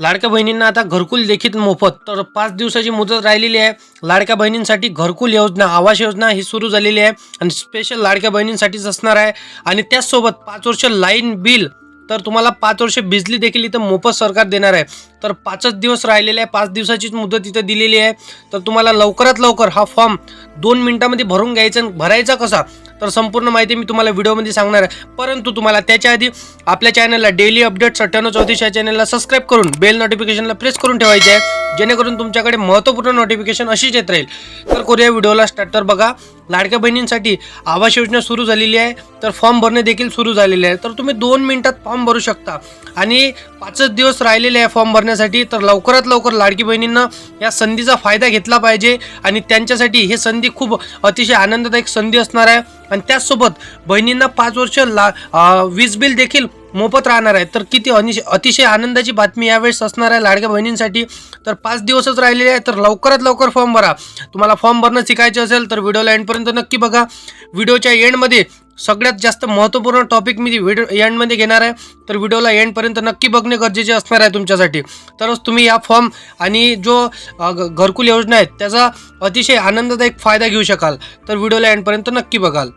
लाडक्या बहिणींना आता घरकुल देखील मोफत. तर पाच दिवसाची मुदत राहिलेली आहे. लाडक्या बहिणींसाठी घरकुल योजना आवास योजना ही सुरू झालेली आहे. आणि स्पेशल लाडक्या बहिणींसाठीच असणार आहे. आणि त्याचसोबत पाच वर्ष लाईन बिल तर तुम्हाला पाच वर्ष बिजली देखील इथं मोफत सरकार देणार आहे. तर पाचच दिवस राहिलेले आहे. पाच दिवसाचीच मुदत इथं दिलेली आहे. तर तुम्हाला लवकरात लवकर हा फॉर्म दोन मिनिटामध्ये भरून घ्यायचा भरायचा कसा? तर संपूर्ण माहिती मी तुम्हाला व्हिडिओमध्ये सांगणार आहे. परंतु तुम्हाला त्याच्या आधी आपल्या चॅनलला डेली अपडेट अठ्ठ्याण्णव चौतीस या चॅनलला सबस्क्राईब करून बेल नोटिफिकेशनला प्रेस करून ठेवायचे आहे. जेणेकरून तुमच्याकडे महत्त्वपूर्ण नोटिफिकेशन अशीच येत राहील. तर करूया व्हिडिओला स्टार्टर तर बघा लाडक्या बहिणींसाठी आवास योजना सुरू झालेली आहे. तर फॉर्म भरणे देखील सुरू झालेले आहे. तर तुम्ही दोन मिनिटात फॉर्म भरू शकता. आणि पाचच दिवस राहिलेले आहे फॉर्म भरण्यासाठी. तर लवकरात लवकर लाडकी बहिणींना या संधीचा फायदा घेतला पाहिजे. आणि त्यांच्यासाठी हे संधी खूप अतिशय आनंददायक संधी असणार आहे. आणि त्याचसोबत बहिणींना पाच वर्ष ला वीज बिल देखील मोफत राहणार आहे. तर किती अनिश अतिशय आनंदाची बातमी यावेळेस असणार आहे लाडक्या बहिणींसाठी. तर पाच दिवसच राहिलेले आहे तर लवकरात लवकर फॉर्म भरा. तुम्हाला फॉर्म भरणं शिकायचं असेल तर व्हिडिओला एंडपर्यंत नक्की बघा. व्हिडिओच्या एंडमध्ये सगळ्यात जास्त महत्त्वपूर्ण टॉपिक मी व्हिडिओ एंडमध्ये घेणार आहे. तर व्हिडिओला एंडपर्यंत नक्की बघणे गरजेचे असणार आहे तुमच्यासाठी. तरच तुम्ही या फॉर्म आणि जो ग- घरकुल योजना आहे त्याचा अतिशय आनंददायक फायदा घेऊ शकाल. तर व्हिडिओला एंडपर्यंत नक्की बघाल.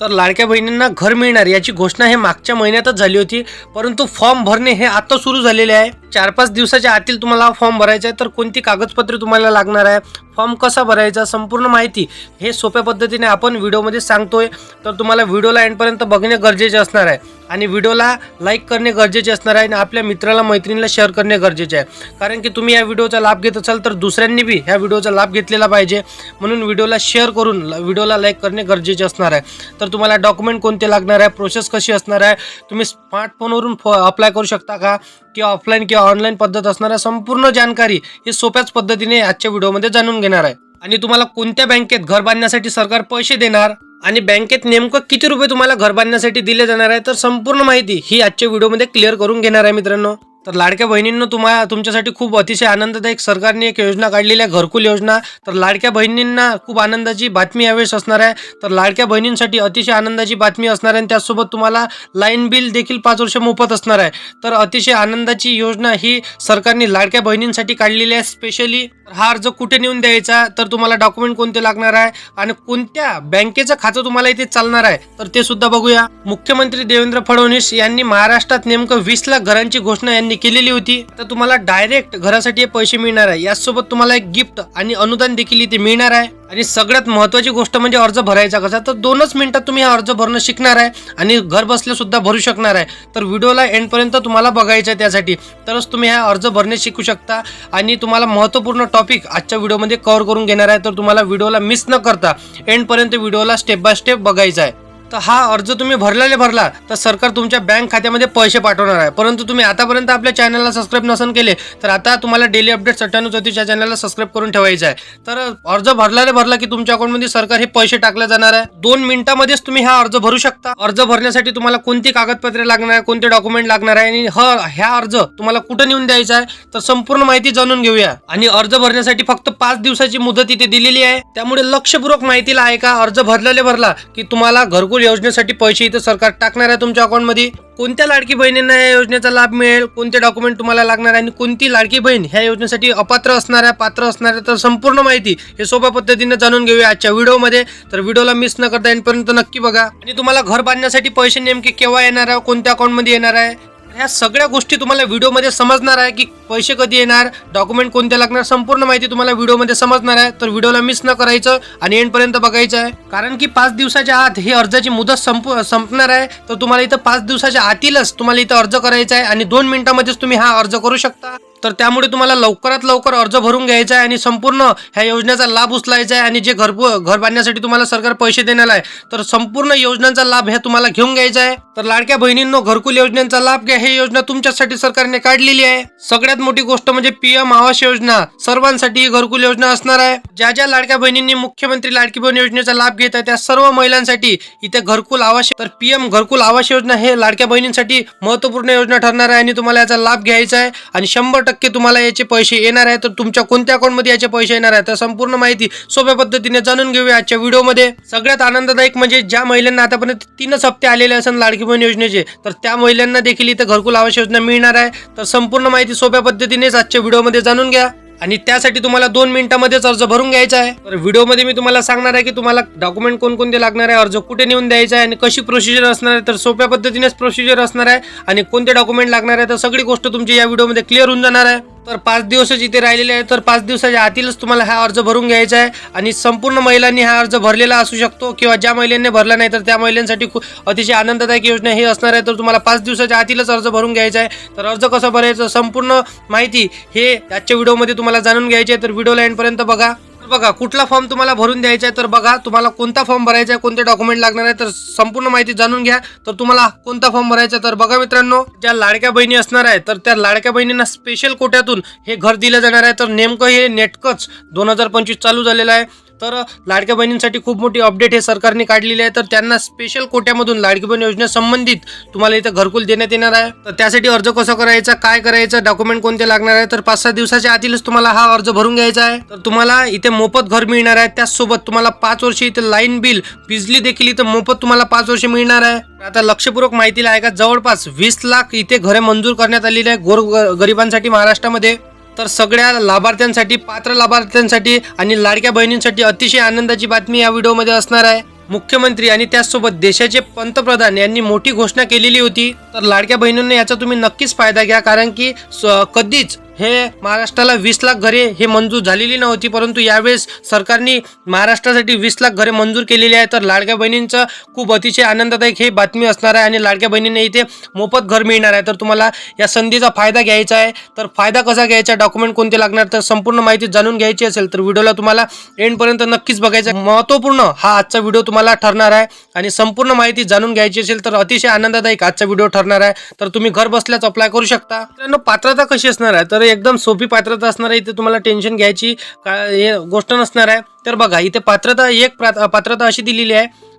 तर लाडक्या बहिणींना घर मिळणार याची घोषणा हे मागच्या महिन्यातच झाली होती परंतु फॉर्म भरणे हे आता सुरू झालेले आहे. चार पाच दिवसाच्या आतील तुम्हाला फॉर्म भरायचा आहे तर कोणती कागदपत्रे तुम्हाला लागणार आहे फॉर्म कसा भरायचा संपूर्ण माहिती हे सोप्या पद्धतीने आपण व्हिडिओमध्ये सांगतोय. तर तुम्हाला व्हिडिओला एंडपर्यंत बघणे गरजेचे असणार आहे. आणि व्हिडिओला लाईक करणे गरजेचे असणार आहे आणि आपल्या मित्राला मैत्रिणीला शेअर करणे गरजेचे आहे. कारण की तुम्ही या व्हिडिओचा लाभ घेत असाल तर दुसऱ्यांनी बी ह्या व्हिडिओचा लाभ घेतलेला पाहिजे. म्हणून व्हिडिओला शेअर करून व्हिडिओला लाईक करणे गरजेचे असणार आहे. तर तुम्हाला डॉक्युमेंट कोणते लागणार आहे प्रोसेस कशी असणार आहे तुम्ही स्मार्टफोनवरून फ अप्लाय करू शकता का किंवा ऑफलाईन किंवा ऑनलाईन पद्धत असणार आहे संपूर्ण जानकारी ही सोप्याच पद्धतीने आजच्या व्हिडिओमध्ये जाणून घेणार आहे. आणि तुम्हाला कोणत्या बँकेत घर बांधण्यासाठी सरकार पैसे देणार? आणि बँकेत नेमकं किती रुपये तुम्हाला घर बांधण्यासाठी दिले जाणार आहे तर संपूर्ण माहिती ही आजच्या व्हिडिओमध्ये क्लिअर करून घेणार आहे मित्रांनो. तर लाडक्या बहिणींना तुम्हा तुमच्यासाठी खूप अतिशय आनंददायक सरकारने एक योजना काढलेली आहे घरकुल योजना. तर लाडक्या बहिणींना खूप आनंदाची बातमी यावेळेस असणार आहे. तर लाडक्या बहिणींसाठी अतिशय आनंदाची बातमी असणार आहे आणि त्याचसोबत तुम्हाला लाईन बिल देखील पाच वर्ष मोफत असणार आहे. तर अतिशय आनंदाची योजना ही सरकारने लाडक्या बहिणींसाठी काढलेली आहे. स्पेशली हा अर्ज कुठे नेऊन द्यायचा तर तुम्हाला डॉक्युमेंट कोणते लागणार आहे आणि कोणत्या बँकेचं खातं तुम्हाला इथे चालणार आहे तर ते सुद्धा बघूया. मुख्यमंत्री देवेंद्र फडणवीस यांनी महाराष्ट्रात नेमकं वीस लाख घरांची घोषणा यांनी केलेली होती तर तुम्हाला डायरेक्ट घरासाठी हे पैसे मिळणार आहे. याचसोबत तुम्हाला एक गिफ्ट आणि अनुदान देखील इथे मिळणार आहे. आणि सगळ्यात महत्वाची गोष्ट म्हणजे अर्ज भरायचा कसा तर दोनच मिनिटात तुम्ही हा अर्ज भरणं शिकणार आहे आणि घर बसल्या सुद्धा भरू शकणार आहे. तर व्हिडिओला एंडपर्यंत तुम्हाला बघायचं आहे त्यासाठी. तरच तुम्ही हा अर्ज भरणे शिकू शकता. आणि तुम्हाला महत्त्वपूर्ण टॉपिक आजच्या व्हिडिओमध्ये कव्हर करून घेणार आहे. तर तुम्हाला व्हिडिओला मिस न करता एंडपर्यंत व्हिडिओला स्टेप बाय स्टेप बघायचा आहे. तर हा अर्ज तुम्ही भरलेले भरला तर सरकार तुमच्या बँक खात्यामध्ये पैसे पाठवणार आहे. परंतु तुम्ही आतापर्यंत आपल्या चॅनलला सबस्क्राईब नसन केले तर आता तुम्हाला डेली अपडेट अठ्ठ्याण्णव चौतीस या चॅनलला सबस्क्राईब करून ठेवायचं आहे. तर अर्ज भरलेले भरला की तुमच्या अकाउंटमध्ये सरकार हे पैसे टाकले जाणार आहे. दोन मिनिटांमध्येच तुम्ही हा अर्ज भरू शकता. अर्ज भरण्यासाठी तुम्हाला कोणती कागदपत्रे लागणार आहे कोणते डॉक्युमेंट लागणार आहे आणि हा ह्या अर्ज तुम्हाला कुठं नेऊन द्यायचा आहे तर संपूर्ण माहिती जाणून घेऊया. आणि अर्ज भरण्यासाठी फक्त पाच दिवसाची मुदत इथे दिलेली आहे. त्यामुळे लक्षपूर्वक माहितीला आहे का अर्ज भरलेले भरला की तुम्हाला घरकुल योजनेसाठी पैसे इथं सरकार टाकणार आहे तुमच्या अकाउंटमध्ये? कोणत्या लाडकी बहिणींना या योजनेचा लाभ मिळेल? कोणते डॉक्युमेंट तुम्हाला लागणार आहे? आणि कोणती लाडकी बहीण ह्या योजनेसाठी अपात्र असणार आहे? पात्र असणार आहे? तर संपूर्ण माहिती हे सोप्या पद्धतीने जाणून घेऊया आजच्या व्हिडिओमध्ये. तर व्हिडिओला मिस न करता येईपर्यंत नक्की बघा. आणि तुम्हाला घर बांधण्यासाठी पैसे नेमके केव्हा येणार आहे? कोणत्या अकाउंटमध्ये येणार आहे? ह्या सगळ्या गोष्टी तुम्हाला व्हिडिओमध्ये समजणार आहे की पैसे कधी येणार डॉक्युमेंट कोणते लागणार संपूर्ण माहिती तुम्हाला व्हिडिओमध्ये समजणार आहे. तर व्हिडिओला मिस न करायचं आणि एंडपर्यंत बघायचं आहे. कारण की पाच दिवसाच्या आत ही अर्जाची मुदत संप संपणार आहे. तर तुम्हाला इथं पाच दिवसाच्या आतीलच तुम्हाला इथं अर्ज करायचा आहे आणि दोन मिनिटांमध्येच तुम्ही हा अर्ज करू शकता. तर त्यामुळे तुम्हाला लवकरात लवकर अर्ज भरून घ्यायचा आहे आणि संपूर्ण ह्या योजनेचा लाभ उचलायचा आहे आणि जे घर घर बांधण्यासाठी तुम्हाला सरकार पैसे देणार आहे तर संपूर्ण योजनांचा लाभ हे तुम्हाला घेऊन घ्यायचा आहे. तर लाडक्या बहिणींनो घरकुल योजनेचा लाभ घ्या. हे योजना तुमच्यासाठी सरकारने काढलेली आहे. सगळ्यात मोठी गोष्ट म्हणजे पीएम आवास योजना. सर्वांसाठी ही घरकुल योजना असणार आहे. ज्या ज्या लाडक्या बहिणींनी मुख्यमंत्री लाडकी बहीण योजनेचा लाभ घेत आहे त्या सर्व महिलांसाठी इथे घरकुल आवास तर पीएम घरकुल आवास योजना हे लाडक्या बहिणींसाठी महत्त्वपूर्ण योजना ठरणार आहे आणि तुम्हाला याचा लाभ घ्यायचा आहे. आणि शंभर टक्के तुम्हाला याचे पैसे येणार आहे तर तुमच्या कोणत्या अकाउंटमध्ये याचे पैसे येणार आहे तर संपूर्ण माहिती सोप्या पद्धतीने जाणून घेऊया आजच्या व्हिडिओमध्ये. सगळ्यात आनंददायक म्हणजे ज्या महिलांना आतापर्यंत तीनच हप्ते आलेले असेल लाडकी बहीण योजनेचे तर त्या महिलांना देखील इथे घरकुल आवास योजना मिळणार आहे. तर संपूर्ण माहिती सोप्या पद्धतीनेच आजच्या व्हिडिओमध्ये जाणून घ्या. आणि त्यासाठी तुम्हाला दोन मिनिटांमध्येच अर्ज भरून घ्यायचा आहे. तर व्हिडिओमध्ये मी तुम्हाला सांगणार आहे की तुम्हाला डॉक्युमेंट कोणकोणते लागणार आहे अर्ज कुठे नेऊन द्यायचा आहे आणि कशी प्रोसिजर असणार आहे तर सोप्या पद्धतीनेच प्रोसिजर असणार आहे आणि कोणते डॉक्युमेंट लागणार आहे तर सगळी गोष्ट तुमची या व्हिडिओमध्ये क्लिअर होऊन जाणार आहे. तर पाच दिवसच इथे राहिलेले आहे तर पाच दिवसाच्या आतीलच तुम्हाला हा अर्ज भरून घ्यायचा आहे आणि संपूर्ण महिलांनी हा अर्ज भरलेला असू शकतो किंवा ज्या महिलांनी भरला नाही तर त्या महिलांसाठी खूप अतिशय आनंददायक योजना ही असणार आहे. तर तुम्हाला पाच दिवसाच्या आतीलच अर्ज भरून घ्यायचा आहे. तर अर्ज कसा भरायचा? संपूर्ण माहिती हे आजच्या व्हिडिओमध्ये तुम्हाला जाणून घ्यायची आहे. तर व्हिडिओला एंडपर्यंत बघा. बघा कुठला फॉर्म तुम्हाला भरून द्यायचा आहे तर बघा तुम्हाला कोणता फॉर्म भरायचा आहे कोणते डॉक्युमेंट लागणार आहे तर संपूर्ण माहिती जाणून घ्या तर तुम्हाला कोणता फॉर्म भरायचा आहे? तर बघा मित्रांनो ज्या लाडक्या बहिणी असणार आहे तर त्या लाडक्या बहिणींना स्पेशल कोट्यातून हे घर दिलं जाणार आहे तर नेमकं हे नेटकंच दोन हजार पंचवीस चालू झालेलं आहे तर लाडक्या बहिणींसाठी खूप मोठी अपडेट हे सरकारने काढलेली आहे. तर त्यांना स्पेशल कोट्यामधून लाडकी बहीण योजनेसंबंधित तुम्हाला इथं घरकुल देण्यात येणार आहे. तर त्यासाठी अर्ज कसा करायचा काय करायचं डॉक्युमेंट कोणते लागणार आहे? तर पाच सहा दिवसाच्या आतीलच तुम्हाला हा अर्ज भरून घ्यायचा आहे. तर तुम्हाला इथे मोफत घर मिळणार आहे. त्याचसोबत तुम्हाला पाच वर्ष इथे लाईन बिल बिजली देखील इथं मोफत तुम्हाला पाच वर्ष मिळणार आहे. आता लक्षपूर्वक माहितीला आहे का? जवळपास वीस लाख इथे घरे मंजूर करण्यात आलेली आहे गोर गरिबांसाठी महाराष्ट्रामध्ये. तर सगळ्या लाभार्थ्यांसाठी पात्र लाभार्थ्यांसाठी आणि लाडक्या बहिणींसाठी अतिशय आनंदाची बातमी या व्हिडिओमध्ये असणार आहे. मुख्यमंत्री आणि त्याचसोबत देशाचे पंतप्रधान यांनी मोठी घोषणा केलेली होती. तर लाडक्या बहिणींना याचा तुम्ही नक्कीच फायदा घ्या कारण की स- कधीच हे महाराष्ट्राला वीस लाख घरे हे मंजूर झालेली नव्हती परंतु यावेळेस सरकारने महाराष्ट्रासाठी वीस लाख घरे मंजूर केलेली आहे तर लाडक्या बहिणींचं खूप अतिशय आनंददायक हे बातमी असणार आहे आणि लाडक्या बहिणींना इथे मोफत घर मिळणार आहे. तर तुम्हाला या संधीचा फायदा घ्यायचा आहे. तर फायदा कसा घ्यायचा डॉक्युमेंट कोणते लागणार? तर संपूर्ण माहिती जाणून घ्यायची असेल तर व्हिडिओला तुम्हाला एंडपर्यंत नक्कीच बघायचा आहे. महत्त्वपूर्ण हा आजचा व्हिडिओ तुम्हाला ठरणार आहे आणि संपूर्ण माहिती जाणून घ्यायची असेल तर अतिशय आनंददायक आजचा व्हिडिओ ठरणार आहे. तर तुम्ही घर बसल्याच अप्लाय करू शकता. मित्रांनो पात्रता कशी असणार आहे? तर एकदम सोपी पात्रता असणार आहे इथे तुम्हाला टेन्शन घ्यायची का हे गोष्ट नसणार आहे. तर बघा इथे पात्रता एक प्रा- पात्रता अशी दिलेली आहे.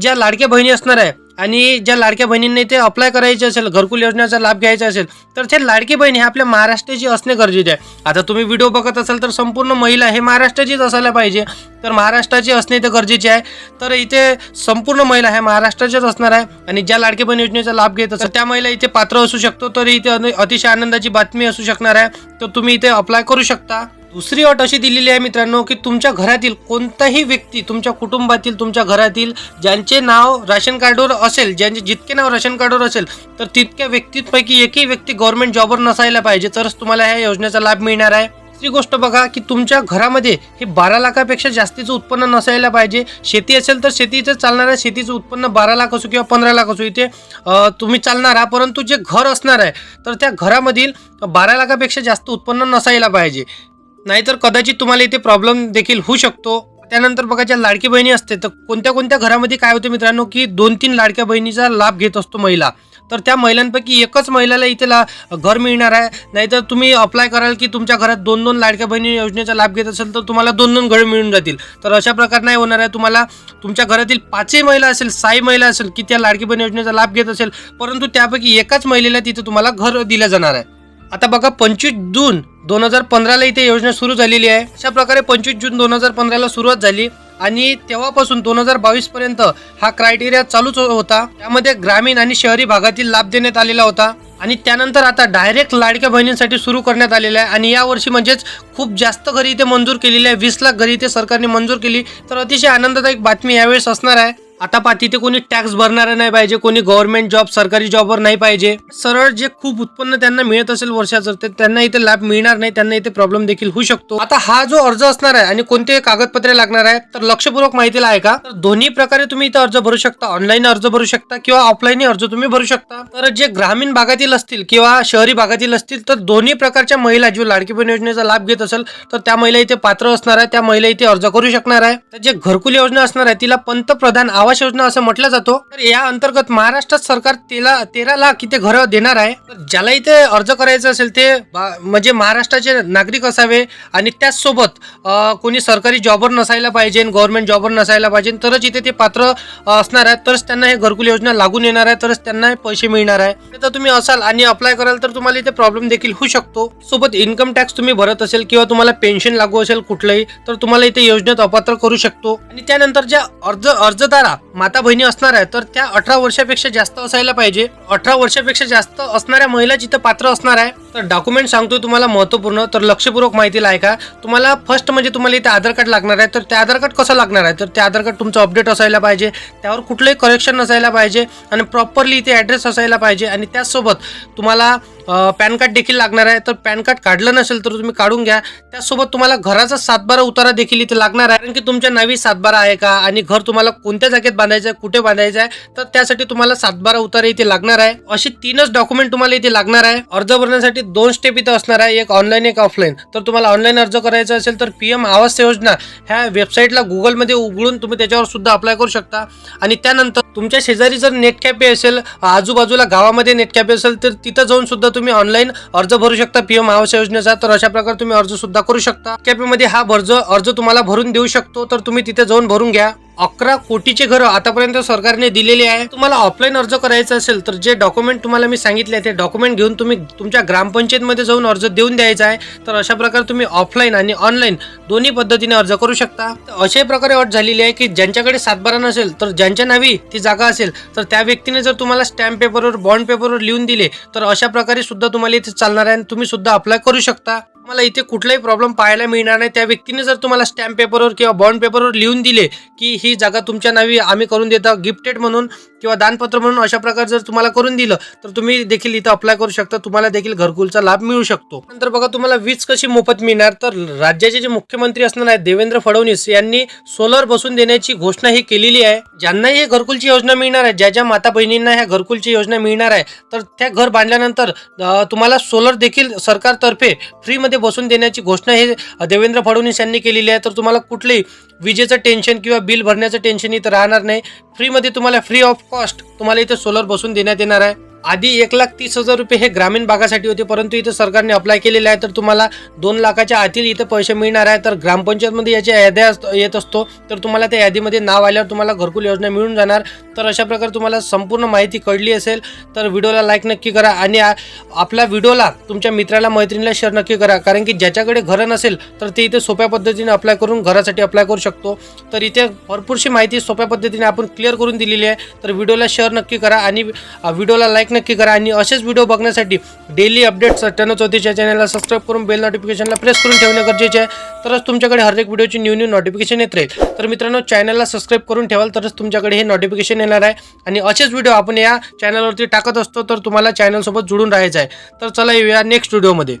ज्या लाडक्या बहिणी असणार आहे आणि ज्या लाडक्या बहिणींनी इथे अप्लाय करायचे असेल घरकुल योजनेचा लाभ घ्यायचा असेल तर ते लाडकी बहीण हे आपल्या महाराष्ट्राची असणे गरजेचे आहे. आता तुम्ही व्हिडिओ बघत असाल तर संपूर्ण महिला हे महाराष्ट्राचीच असायला पाहिजे. तर महाराष्ट्राची असणे इथे गरजेचे आहे. तर इथे संपूर्ण महिला हे महाराष्ट्राच्याच असणार आहे आणि ज्या लाडकी बहीण योजनेचा लाभ घेत असेल त्या महिला इथे पात्र असू शकतो तर इथे अतिशय आनंदाची बातमी असू शकणार आहे. तर तुम्ही इथे अप्लाय करू शकता. दुसरी अट अशी दिलेली आहे मित्रांनो की तुमच्या घरातील कोणताही व्यक्ती तुमच्या कुटुंबातील तुमच्या घरातील ज्यांचे नाव राशन कार्डवर असेल ज्यांचे जितके नाव राशन कार्डवर असेल तर तितक्या व्यक्तींपैकी एकही व्यक्ती गव्हर्नमेंट जॉबवर नसायला पाहिजे. तरच तुम्हाला ह्या योजनेचा लाभ मिळणार आहे. दुसरी गोष्ट बघा की तुमच्या घरामध्ये हे बारा लाखापेक्षा जास्तीचं उत्पन्न नसायला पाहिजे. शेती असेल तर शेतीचं चालणार आहे. शेतीचं उत्पन्न बारा लाख असो किंवा पंधरा लाख असो इथे तुम्ही चालणार आहात. परंतु जे घर असणार आहे तर त्या घरामधील बारा लाखापेक्षा जास्त उत्पन्न नसायला पाहिजे. नाहीतर कदाचित तुम्हाला इथे प्रॉब्लेम देखील होऊ शकतो. त्यानंतर बघा ज्या लाडकी बहिणी असते तर कोणत्या कोणत्या घरामध्ये काय होते मित्रांनो की दोन तीन लाडक्या बहिणीचा लाभ घेत असतो महिला. तर त्या महिलांपैकी एकच महिलाला इथे ला घर मिळणार आहे. नाहीतर तुम्ही अप्लाय कराल की तुमच्या घरात दोन दोन लाडक्या बहिणी योजनेचा लाभ घेत असेल तर तुम्हाला दोन दोन घर मिळून जातील. तर अशा प्रकार नाही होणार आहे. तुम्हाला तुमच्या घरातील पाचही महिला असेल साई महिला असेल की त्या लाडकी बहिणी योजनेचा लाभ घेत असेल परंतु त्यापैकी एकाच महिलेला तिथे तुम्हाला घर दिलं जाणार आहे. आता बघा पंचवीस जून दोन हजार पंधराला इथे योजना सुरू झालेली आहे. अशा प्रकारे पंचवीस जून दोन हजार पंधराला सुरुवात झाली आणि तेव्हापासून दोन हजार बावीस पर्यंत हा क्रायटेरिया चालूच होता. त्यामध्ये ग्रामीण आणि शहरी भागातील लाभ देण्यात आलेला होता आणि त्यानंतर आता डायरेक्ट लाडक्या बहिणींसाठी सुरू करण्यात आलेलं आहे आणि या वर्षी म्हणजेच खूप जास्त घरी इथे मंजूर केलेली आहे. वीस लाख घरी इथे सरकारने मंजूर केली. तर अतिशय आनंददायक बातमी यावेळेस असणार आहे. आता पहा तिथे कोणी टॅक्स भरणारा नाही पाहिजे कोणी गव्हर्नमेंट जॉब सरकारी जॉबवर नाही पाहिजे. सरळ जे खूप उत्पन्न त्यांना मिळत असेल वर्षाचं ते त्यांना इथे लाभ मिळणार नाही त्यांना इथे प्रॉब्लेम देखील होऊ शकतो. आता हा जो अर्ज असणार आहे आणि कोणते कागदपत्रे लागणार आहे तर लक्षपूर्वक माहितीला आहे का? तर दोन्ही प्रकारे तुम्ही इथे अर्ज भरू शकता ऑनलाईन अर्ज भरू शकता किंवा ऑफलाईन अर्ज तुम्ही भरू शकता. तर जे ग्रामीण भागातील असतील किंवा शहरी भागातील असतील तर दोन्ही प्रकारच्या महिला जो लाडकी बहीण योजनेचा लाभ घेत असेल तर त्या महिला इथे पात्र असणार आहे त्या महिला इथे अर्ज करू शकणार आहे. तर जे घरकुल योजना असणार आहे तिला पंतप्रधान आवाज आवास योजना असं म्हटलं जातो. तर या अंतर्गत महाराष्ट्र सरकार तेला तेरा लाख इथे घरं देणार आहे. तर ज्याला इथे अर्ज करायचं असेल ते म्हणजे महाराष्ट्राचे नागरिक असावे आणि त्याचसोबत कोणी सरकारी जॉबर नसायला पाहिजे गव्हर्नमेंट जॉबर नसायला पाहिजे तरच इथे ते पात्र असणार आहे. तरच त्यांना हे घरकुल योजना लागून येणार आहे. तरच त्यांना हे पैसे मिळणार आहे. तर तुम्ही असाल आणि अप्लाय कराल तर तुम्हाला इथे प्रॉब्लेम देखील होऊ शकतो. सोबत इन्कम टॅक्स तुम्ही भरत असेल किंवा तुम्हाला पेन्शन लागू असेल कुठलंही तर तुम्हाला इथे योजनेत अपात्र करू शकतो. आणि त्यानंतर ज्या अर्ज अर्जदार माता बहिणी असणार आहे तर त्या अठरा वर्षापेक्षा जास्त असायला पाहिजे. अठरा वर्षापेक्षा जास्त असणाऱ्या महिला जिथं पात्र असणार आहे तर डॉक्युमेंट सांगतो तुम्हाला महत्त्वपूर्ण तर लक्षपूर्वक माहिती का तुम्हाला फर्स्ट म्हणजे तुम्हाला इथे आधार कार्ड लागणार आहे तर ते आधार कार्ड कसं लागणार आहे? तर ते आधार कार्ड तुमचं अपडेट असायला पाहिजे त्यावर कुठलंही करेक्शन नसायला पाहिजे आणि प्रॉपरली इथे ॲड्रेस असायला पाहिजे आणि त्याचसोबत तुम्हाला पॅन कार्ड देखील लागणार आहे. तर पॅन कार्ड काढलं नसेल तर तुम्ही काढून घ्या. त्यासोबत तुम्हाला घराचा सातबारा उतारा देखील इथे लागणार आहे. कारण की तुमच्या नावी सातबारा आहे का? आणि घर तुम्हाला कोणत्या जागेत बांधायचं आहे? कुठे बांधायचं आहे? तर त्यासाठी तुम्हाला सातबारा उतारा इथे लागणार आहे. असे तीनच डॉक्युमेंट तुम्हाला इथे लागणार आहे. अर्ज भरण्यासाठी दोन स्टेप इथे असणार आहे. एक ऑनलाईन एक ऑफलाईन तर तुम्हाला ऑनलाईन अर्ज करायचा असेल तर पी एम आवास योजना ह्या वेबसाईटला गुगलमध्ये उघडून तुम्ही त्याच्यावर सुद्धा अप्लाय करू शकता. आणि त्यानंतर तुमच्या शेजारी जर नेट कॅफे असेल आजूबाजूला गावामध्ये नेट कॅफे असेल तर तिथं जाऊन सुद्धा तुम्ही ऑनलाईन अर्ज भरू शकता पीएम आवास योजनेचा. तर अशा प्रकारे तुम्ही अर्ज सुद्धा करू शकता. कॅफेमध्ये हा अर्ज अर्ज तुम्हाला भरून देऊ शकतो. तर तुम्ही तिथे जाऊन भरून घ्या. अकरा कोटीचे घरं आतापर्यंत सरकारने दिलेले आहे. तुम्हाला ऑफलाईन अर्ज करायचा असेल तर जे डॉक्युमेंट तुम्हाला मी सांगितले ते डॉक्युमेंट घेऊन तुम्ही तुमच्या ग्रामपंचायतमध्ये जाऊन अर्ज देऊन द्यायचा आहे. तर अशा प्रकारे तुम्ही ऑफलाईन आणि ऑनलाईन दोन्ही पद्धतीने अर्ज करू शकता. अशाही अशा प्रकारे अट झालेली आहे की ज्यांच्याकडे सातबारा नसेल तर ज्यांच्या नावी ती जागा असेल तर त्या व्यक्तीने जर तुम्हाला स्टॅम्प पेपरवर बॉन्ड पेपरवर लिहून दिले तर अशा प्रकारे सुद्धा तुम्हाला इथे चालणार आहे आणि तुम्ही सुद्धा अप्लाय करू शकता. तुम्हाला इथे कुठलाही प्रॉब्लेम पाहायला मिळणार नाही. त्या व्यक्तीने जर तुम्हाला स्टॅम्प पेपरवर किंवा बॉन्ड पेपरवर लिहून दिले की ही जागा तुमच्या नावी आम्ही करून देतो गिफ्टेड म्हणून किंवा दानपत्र म्हणून अशा प्रकारे जर तुम्हाला करून दिलं तर तुम्ही देखील इथं अप्लाय करू शकता. तुम्हाला देखील घरकुलचा लाभ मिळू शकतो. नंतर बघा तुम्हाला वीज कशी मोफत मिळणार? तर राज्याचे जे मुख्यमंत्री असणार आहेत देवेंद्र फडणवीस यांनी सोलर बसून देण्याची घोषणा ही केलेली आहे. ज्यांनाही हे घरकुलची योजना मिळणार आहे ज्या ज्या माता बहिणींना ह्या घरकुलची योजना मिळणार आहे तर त्या घर बांधल्यानंतर तुम्हाला सोलर देखील सरकारतर्फे फ्रीमध्ये बसून देण्याची घोषणा हे देवेंद्र फडणवीस यांनी केलेली आहे. तर तुम्हाला कुठलेही विजेचं टेन्शन किंवा बिल भरण्याचं टेन्शन इथं राहणार नाही. फ्रीमध्ये तुम्हाला फ्री ऑफ कॉस्ट तुम्हाला इथं सोलर बसून देण्यात येणार आहे. आधी एक लाख तीस हजार रुपये हे ग्रामीण भागासाठी होते परंतु इथं सरकारने अप्लाय केलेले आहे तर तुम्हाला दोन लाखाच्या आतील इथं पैसे मिळणार आहे. तर ग्रामपंचायतमध्ये याच्या याद्या येत असतो तर तुम्हाला त्या यादीमध्ये नाव आल्यावर तुम्हाला घरकुल योजना मिळून जाणार. तर अशा प्रकारे तुम्हाला संपूर्ण माहिती कळली असेल तर व्हिडिओला लाईक नक्की करा आणि आपल्या व्हिडिओला तुमच्या मित्राला मैत्रिणीला शेअर नक्की करा. कारण की ज्याच्याकडे घरं नसेल तर ते इथे सोप्या पद्धतीने अप्लाय करून घरासाठी अप्लाय करू शकतो. तर इथे भरपूरशी माहिती सोप्या पद्धतीने आपण क्लिअर करून दिलेली आहे तर व्हिडिओला शेअर नक्की करा आणि व्हिडिओला लाईक नक्की करा आणि असेच व्हिडिओ बघण्यासाठी डेली अपडेट्स सत्त्याण्णव चौतीसच्या चॅनलला सबस्क्राईब करून बेल नोटिफिकेशनला प्रेस करून ठेवणे गरजेचे आहे. तरच तुमच्याकडे हर एक व्हिडिओची न्यू न्यू नोटिफिकेशन येत राहील. तर मित्रांनो चॅनलला सबस्क्राईब करून ठेवाल तरच तुमच्याकडे हे नोटिफिकेशन येणार आहे. आणि असेच व्हिडिओ आपण या चॅनलवरती टाकत असतो तर तुम्हाला चॅनलसोबत जुळून राहायचं आहे. तर चला येऊया नेक्स्ट व्हिडिओमध्ये